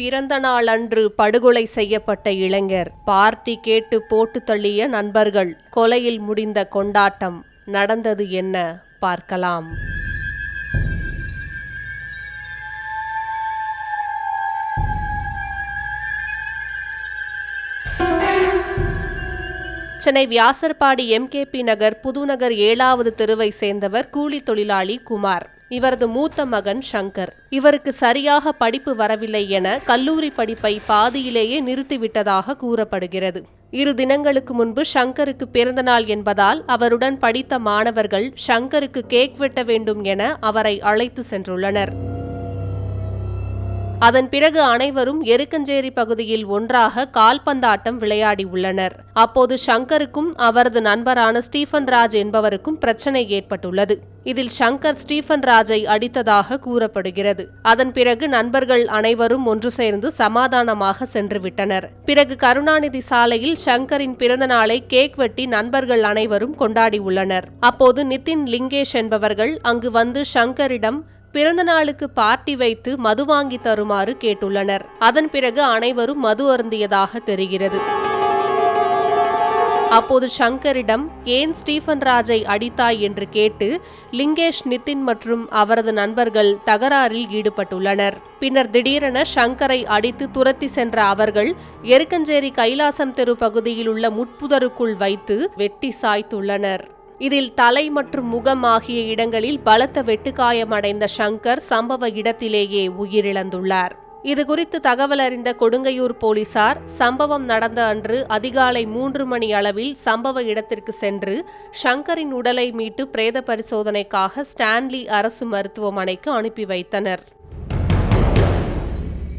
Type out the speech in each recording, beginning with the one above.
பிறந்த நாள் அன்று படுகொலை செய்யப்பட்ட இளைஞர். பார்ட்டி கேட்டு போட்டு தள்ளிய நண்பர்கள் கொலையில் முடிந்த கொண்டாட்டம் நடந்தது என்ன பார்க்கலாம். சென்னை வியாசர்பாடி எம்கேபி நகர் புதுநகர் ஏழாவது தெருவை சேர்ந்தவர் கூலி தொழிலாளி குமார். இவரது மூத்த மகன் சங்கர். இவருக்கு சரியாக படிப்பு வரவில்லை என கல்லூரி படிப்பை பாதியிலேயே நிறுத்திவிட்டதாக கூறப்படுகிறது. இரு தினங்களுக்கு முன்பு ஷங்கருக்கு பிறந்தநாள் என்பதால் அவருடன் படித்த மாணவர்கள் ஷங்கருக்கு கேக் வெட்ட வேண்டும் என அவரை அழைத்து சென்றுள்ளனர். அதன் பிறகு அனைவரும் எருக்கஞ்சேரி பகுதியில் ஒன்றாக கால்பந்தாட்டம் விளையாடி உள்ளனர். அப்போது ஷங்கருக்கும் அவரது நண்பரான ஸ்டீஃபன் ராஜ் என்பவருக்கும் பிரச்சனை ஏற்பட்டுள்ளது. இதில் ஷங்கர் ஸ்டீஃபன் ராஜை அடித்ததாக கூறப்படுகிறது. அதன் பிறகு நண்பர்கள் அனைவரும் ஒன்று சேர்ந்து சமாதானமாக சென்றுவிட்டனர். பிறகு கருணாநிதி சாலையில் ஷங்கரின் பிறந்த நாளை கேக் வெட்டி நண்பர்கள் அனைவரும் கொண்டாடி உள்ளனர். அப்போது நிதின் லிங்கேஷ் என்பவர்கள் அங்கு வந்து ஷங்கரிடம் பிறந்த நாளுக்கு பார்ட்டி வைத்து மது வாங்கி தருமாறு கேட்டுள்ளனர். அதன் பிறகு அனைவரும் மது அருந்தியதாக தெரிகிறது. அப்போது ஷங்கரிடம் ஏன் ஸ்டீஃபன் ராஜை அடித்தாய்? என்று கேட்டு லிங்கேஷ் நிதின் மற்றும் அவரது நண்பர்கள் தகராறில் ஈடுபட்டுள்ளனர். பின்னர் திடீரென ஷங்கரை அடித்து துரத்தி சென்ற அவர்கள் எருக்கஞ்சேரி கைலாசம் தெரு பகுதியில் உள்ள முட்புதருக்குள் வைத்து வெட்டி சாய்த்துள்ளனர். இதில் தலை மற்றும் முகம் ஆகிய இடங்களில் பலத்த வெட்டுக்காயமடைந்த ஷங்கர் சம்பவ இடத்திலேயே உயிரிழந்துள்ளார். இதுகுறித்து தகவல் அறிந்த கொடுங்கையூர் போலீசார் சம்பவம் நடந்த அன்று அதிகாலை மூன்று மணி அளவில் சம்பவ இடத்திற்கு சென்று ஷங்கரின் உடலை மீட்டு பிரேத பரிசோதனைக்காக ஸ்டான்லி அரசு மருத்துவமனைக்கு அனுப்பி வைத்தனர்.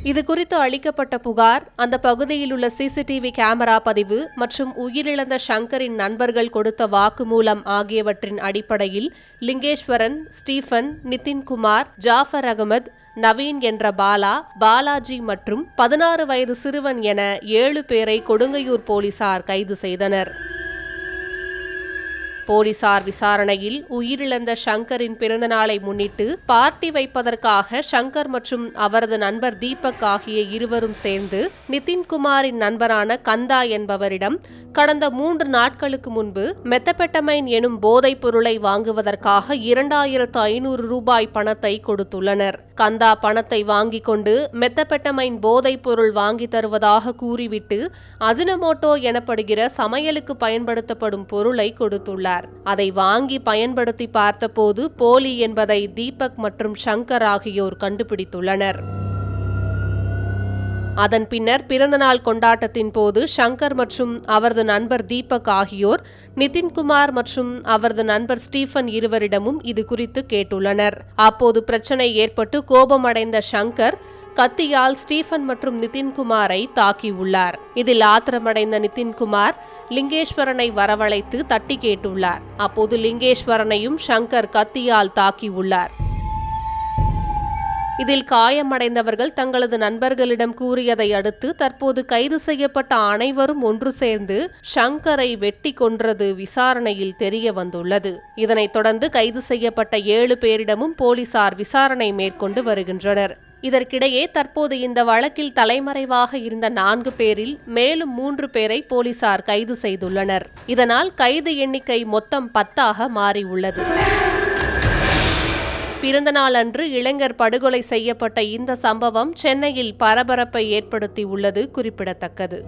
இது குறித்து அளிக்கப்பட்ட புகார் அந்த பகுதியில் உள்ள சிசிடிவி கேமரா பதிவு மற்றும் உயிரிழந்த ஷங்கரின் நண்பர்கள் கொடுத்த வாக்குமூலம் ஆகியவற்றின் அடிப்படையில் லிங்கேஸ்வரன் ஸ்டீஃபன் நிதின்குமார் ஜாஃபர் அகமது நவீன் என்ற பாலா பாலாஜி மற்றும் பதினாறு வயது சிறுவன் என ஏழு பேரை கொடுங்கையூர் போலீசார் கைது செய்தனர். போலீசார் விசாரணையில் உயிரிழந்த ஷங்கரின் பிறந்தநாளை முன்னிட்டு பார்ட்டி வைப்பதற்காக ஷங்கர் மற்றும் அவரது நண்பர் தீபக் ஆகிய இருவரும் சேர்ந்து நிதின்குமாரின் நண்பரான கந்தா என்பவரிடம் கடந்த மூன்று நாட்களுக்கு முன்பு மெத்தபெட்டமைன் எனும் போதைப் பொருளை வாங்குவதற்காக இரண்டாயிரத்து ஐநூறு ரூபாய் பணத்தை கொடுத்துள்ளனர். கந்தா பணத்தை வாங்கி கொண்டு மெத்தபெட்டமைன் போதைப் பொருள் வாங்கி தருவதாக கூறிவிட்டு அஜினமோட்டோ எனப்படுகிற சமையலுக்கு பயன்படுத்தப்படும் பொருளை கொடுத்துள்ளார். அதை வாங்கி பயன்படுத்தி பார்த்தபோது போலி என்பதை தீபக் மற்றும் ஷங்கர் ஆகியோர் கண்டுபிடித்துள்ளனர். அதன் பின்னர் பிறந்தநாள் கொண்டாட்டத்தின் போது ஷங்கர் மற்றும் அவரது நண்பர் தீபக் ஆகியோர் நிதின்குமார் மற்றும் அவரது நண்பர் ஸ்டீஃபன் இருவரிடமும் இது குறித்து கேட்டுள்ளனர். அப்போது பிரச்சனை ஏற்பட்டு கோபமடைந்த ஷங்கர் கத்தியால் ஸ்டீஃபன் மற்றும் நிதின்குமாரை தாக்கியுள்ளார். இதில் ஆத்திரமடைந்த நிதின்குமார் லிங்கேஸ்வரனை வரவழைத்து தட்டி கேட்டுள்ளார். அப்போது லிங்கேஸ்வரனையும் ஷங்கர் கத்தியால் தாக்கியுள்ளார். இதில் காயமடைந்தவர்கள் தங்களது நண்பர்களிடம் கூறியதை அடுத்து தற்போது கைது செய்யப்பட்ட அனைவரும் ஒன்று சேர்ந்து ஷங்கரை வெட்டி கொன்றது விசாரணையில் தெரிய வந்துள்ளது. இதனைத் தொடர்ந்து கைது செய்யப்பட்ட ஏழு பேரிடமும் போலீசார் விசாரணை மேற்கொண்டு வருகின்றனர். இதற்கிடையே தற்போது இந்த வழக்கில் தலைமறைவாக இருந்த நான்கு பேரில் மேலும் மூன்று பேரை போலீசார் கைது செய்துள்ளனர். இதனால் கைது எண்ணிக்கை மொத்தம் பத்தாக மாறியுள்ளது. பிறந்தநாள் அன்று இளைஞர் படுகொலை செய்யப்பட்ட இந்த சம்பவம் சென்னையில் பரபரப்பை ஏற்படுத்தி உள்ளது குறிப்பிடத்தக்கது.